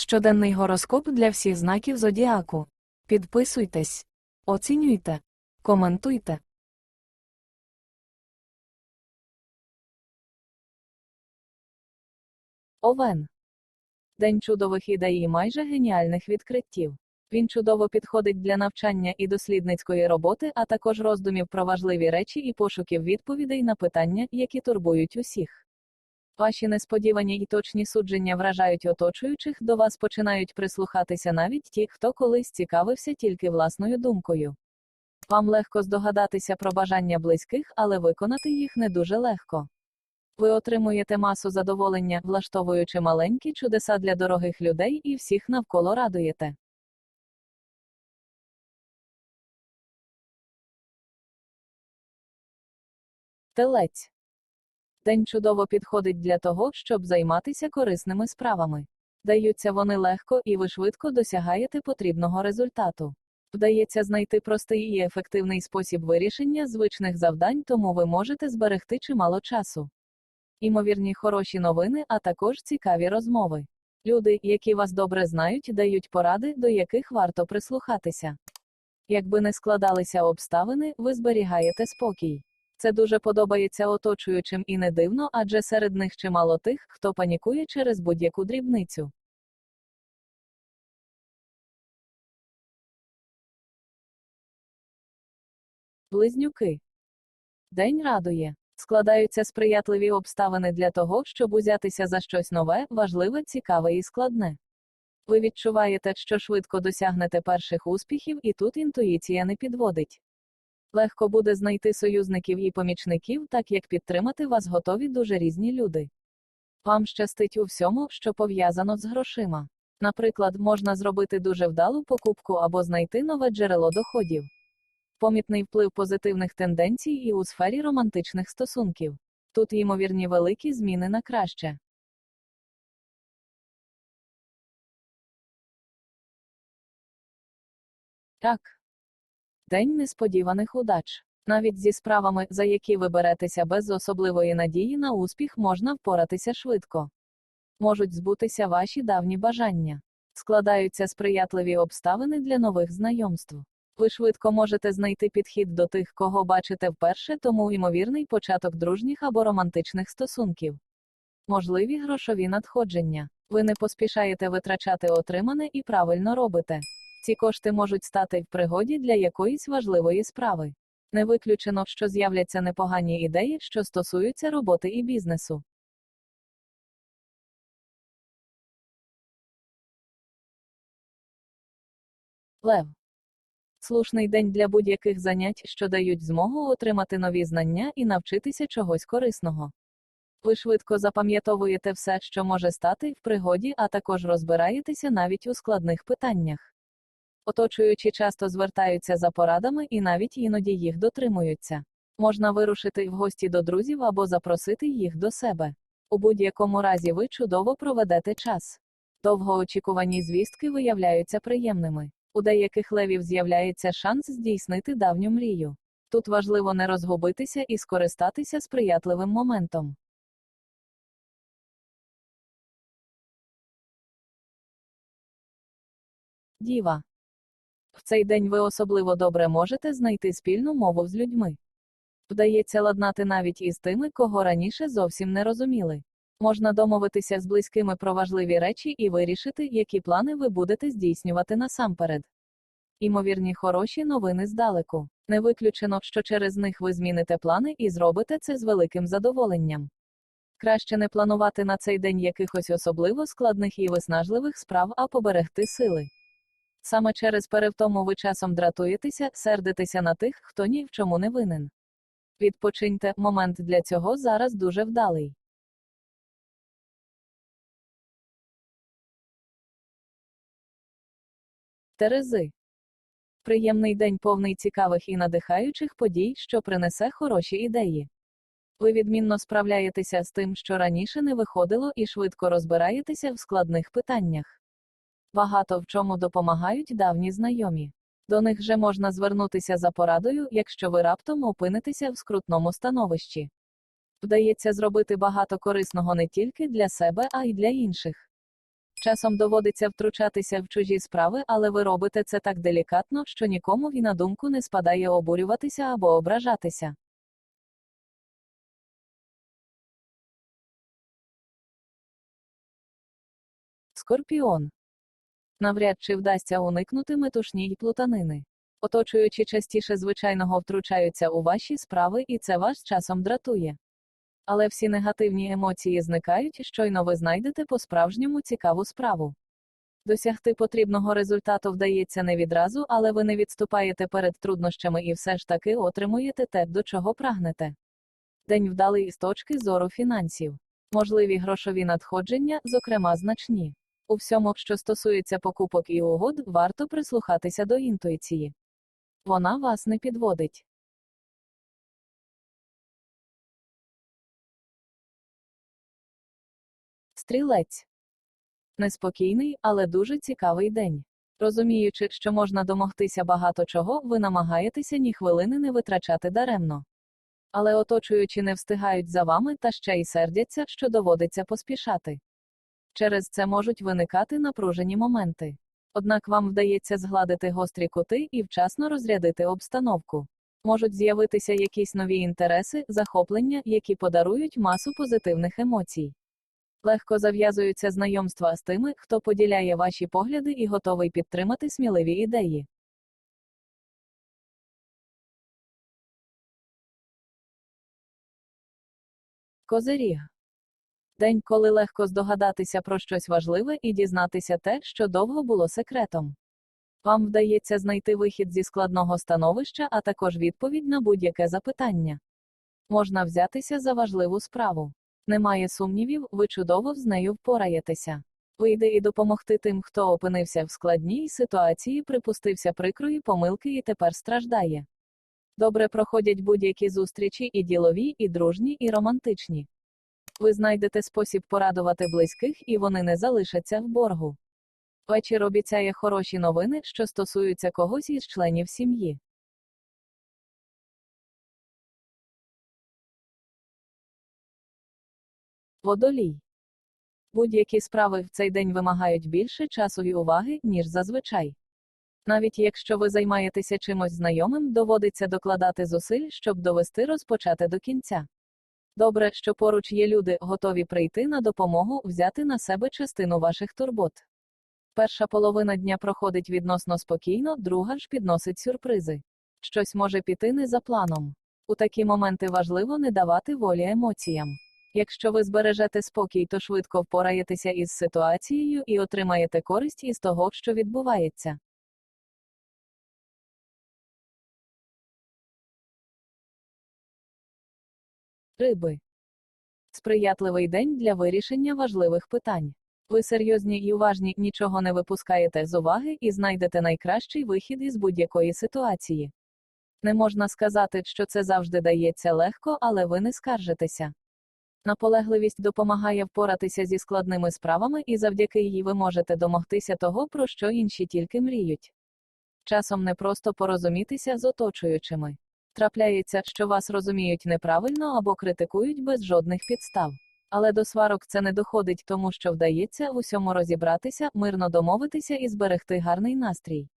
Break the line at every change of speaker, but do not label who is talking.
Щоденний гороскоп для всіх знаків зодіаку. Підписуйтесь, оцінюйте, коментуйте. Овен. День чудових ідей і майже геніальних відкриттів. Він чудово підходить для навчання і дослідницької роботи, а також роздумів про важливі речі і пошуків відповідей на питання, які турбують усіх. Ваші несподівані і точні судження вражають оточуючих, до вас починають прислухатися навіть ті, хто колись цікавився тільки власною думкою. Вам легко здогадатися про бажання близьких, але виконати їх не дуже легко. Ви отримуєте масу задоволення, влаштовуючи маленькі чудеса для дорогих людей і всіх навколо радуєте. Телець. День чудово підходить для того, щоб займатися корисними справами. Даються вони легко і ви швидко досягаєте потрібного результату. Вдається знайти простий і ефективний спосіб вирішення звичних завдань, тому ви можете зберегти чимало часу. Імовірні хороші новини, а також цікаві розмови. Люди, які вас добре знають, дають поради, до яких варто прислухатися. Якби не складалися обставини, ви зберігаєте спокій. Це дуже подобається оточуючим і не дивно, адже серед них чимало тих, хто панікує через будь-яку дрібницю. Близнюки. День радує. Складаються сприятливі обставини для того, щоб узятися за щось нове, важливе, цікаве і складне. Ви відчуваєте, що швидко досягнете перших успіхів, і тут інтуїція не підводить. Легко буде знайти союзників і помічників, так як підтримати вас готові дуже різні люди. Вам щастить у всьому, що пов'язано з грошима. Наприклад, можна зробити дуже вдалу покупку або знайти нове джерело доходів. Помітний вплив позитивних тенденцій і у сфері романтичних стосунків. Тут ймовірні великі зміни на краще. Так. День несподіваних удач. Навіть зі справами, за які ви беретеся без особливої надії на успіх, можна впоратися швидко. Можуть збутися ваші давні бажання. Складаються сприятливі обставини для нових знайомств. Ви швидко можете знайти підхід до тих, кого бачите вперше, тому ймовірний початок дружніх або романтичних стосунків. Можливі грошові надходження. Ви не поспішаєте витрачати отримане і правильно робите. Ці кошти можуть стати в пригоді для якоїсь важливої справи. Не виключено, що з'являться непогані ідеї, що стосуються роботи і бізнесу. Лев. Слушний день для будь-яких занять, що дають змогу отримати нові знання і навчитися чогось корисного. Ви швидко запам'ятовуєте все, що може стати в пригоді, а також розбираєтеся навіть у складних питаннях. Оточуючі часто звертаються за порадами і навіть іноді їх дотримуються. Можна вирушити в гості до друзів або запросити їх до себе. У будь-якому разі ви чудово проведете час. Довгоочікувані звістки виявляються приємними. У деяких левів з'являється шанс здійснити давню мрію. Тут важливо не розгубитися і скористатися сприятливим моментом. Діва. В цей день ви особливо добре можете знайти спільну мову з людьми. Вдається ладнати навіть із тими, кого раніше зовсім не розуміли. Можна домовитися з близькими про важливі речі і вирішити, які плани ви будете здійснювати насамперед. Імовірні хороші новини здалеку. Не виключено, що через них ви зміните плани і зробите це з великим задоволенням. Краще не планувати на цей день якихось особливо складних і виснажливих справ, а поберегти сили. Саме через перевтому ви часом дратуєтеся, сердитеся на тих, хто ні в чому не винен. Відпочиньте, момент для цього зараз дуже вдалий. Терези. Приємний день повний цікавих і надихаючих подій, що принесе хороші ідеї. Ви відмінно справляєтеся з тим, що раніше не виходило, і швидко розбираєтеся в складних питаннях. Багато в чому допомагають давні знайомі. До них же можна звернутися за порадою, якщо ви раптом опинитеся в скрутному становищі. Вдається зробити багато корисного не тільки для себе, а й для інших. Часом доводиться втручатися в чужі справи, але ви робите це так делікатно, що нікому і на думку не спадає обурюватися або ображатися. Скорпіон. Навряд чи вдасться уникнути метушні й плутанини. Оточуючи частіше звичайного втручаються у ваші справи, і це вас часом дратує. Але всі негативні емоції зникають, щойно ви знайдете по-справжньому цікаву справу. Досягти потрібного результату вдається не відразу, але ви не відступаєте перед труднощами і все ж таки отримуєте те, до чого прагнете. День вдалий з точки зору фінансів. Можливі грошові надходження, зокрема значні. У всьому, що стосується покупок і угод, варто прислухатися до інтуїції. Вона вас не підводить. Стрілець. Неспокійний, але дуже цікавий день. Розуміючи, що можна домогтися багато чого, ви намагаєтеся ні хвилини не витрачати даремно. Але оточуючи не встигають за вами та ще й сердяться, що доводиться поспішати. Через це можуть виникати напружені моменти. Однак вам вдається згладити гострі кути і вчасно розрядити обстановку. Можуть з'явитися якісь нові інтереси, захоплення, які подарують масу позитивних емоцій. Легко зав'язуються знайомства з тими, хто поділяє ваші погляди і готовий підтримати сміливі ідеї. Козиріг. День, коли легко здогадатися про щось важливе і дізнатися те, що довго було секретом. Вам вдається знайти вихід зі складного становища, а також відповідь на будь-яке запитання. Можна взятися за важливу справу. Немає сумнівів, ви чудово з нею впораєтеся. Вийде і допомогти тим, хто опинився в складній ситуації, припустився прикрої помилки і тепер страждає. Добре проходять будь-які зустрічі і ділові, і дружні, і романтичні. Ви знайдете спосіб порадувати близьких, і вони не залишаться в боргу. Вечір обіцяє хороші новини, що стосуються когось із членів сім'ї. Водолій. Будь-які справи в цей день вимагають більше часу і уваги, ніж зазвичай. Навіть якщо ви займаєтеся чимось знайомим, доводиться докладати зусиль, щоб довести розпочати до кінця. Добре, що поруч є люди, готові прийти на допомогу, взяти на себе частину ваших турбот. Перша половина дня проходить відносно спокійно, друга ж підносить сюрпризи. Щось може піти не за планом. У такі моменти важливо не давати волі емоціям. Якщо ви збережете спокій, то швидко впораєтеся із ситуацією і отримаєте користь із того, що відбувається. Риби. Сприятливий день для вирішення важливих питань. Ви серйозні і уважні, нічого не випускаєте з уваги і знайдете найкращий вихід із будь-якої ситуації. Не можна сказати, що це завжди дається легко, але ви не скаржитеся. Наполегливість допомагає впоратися зі складними справами, і завдяки їй ви можете домогтися того, про що інші тільки мріють. Часом не просто порозумітися з оточуючими. Трапляється, що вас розуміють неправильно або критикують без жодних підстав. Але до сварок це не доходить, тому що вдається в усьому розібратися, мирно домовитися і зберегти гарний настрій.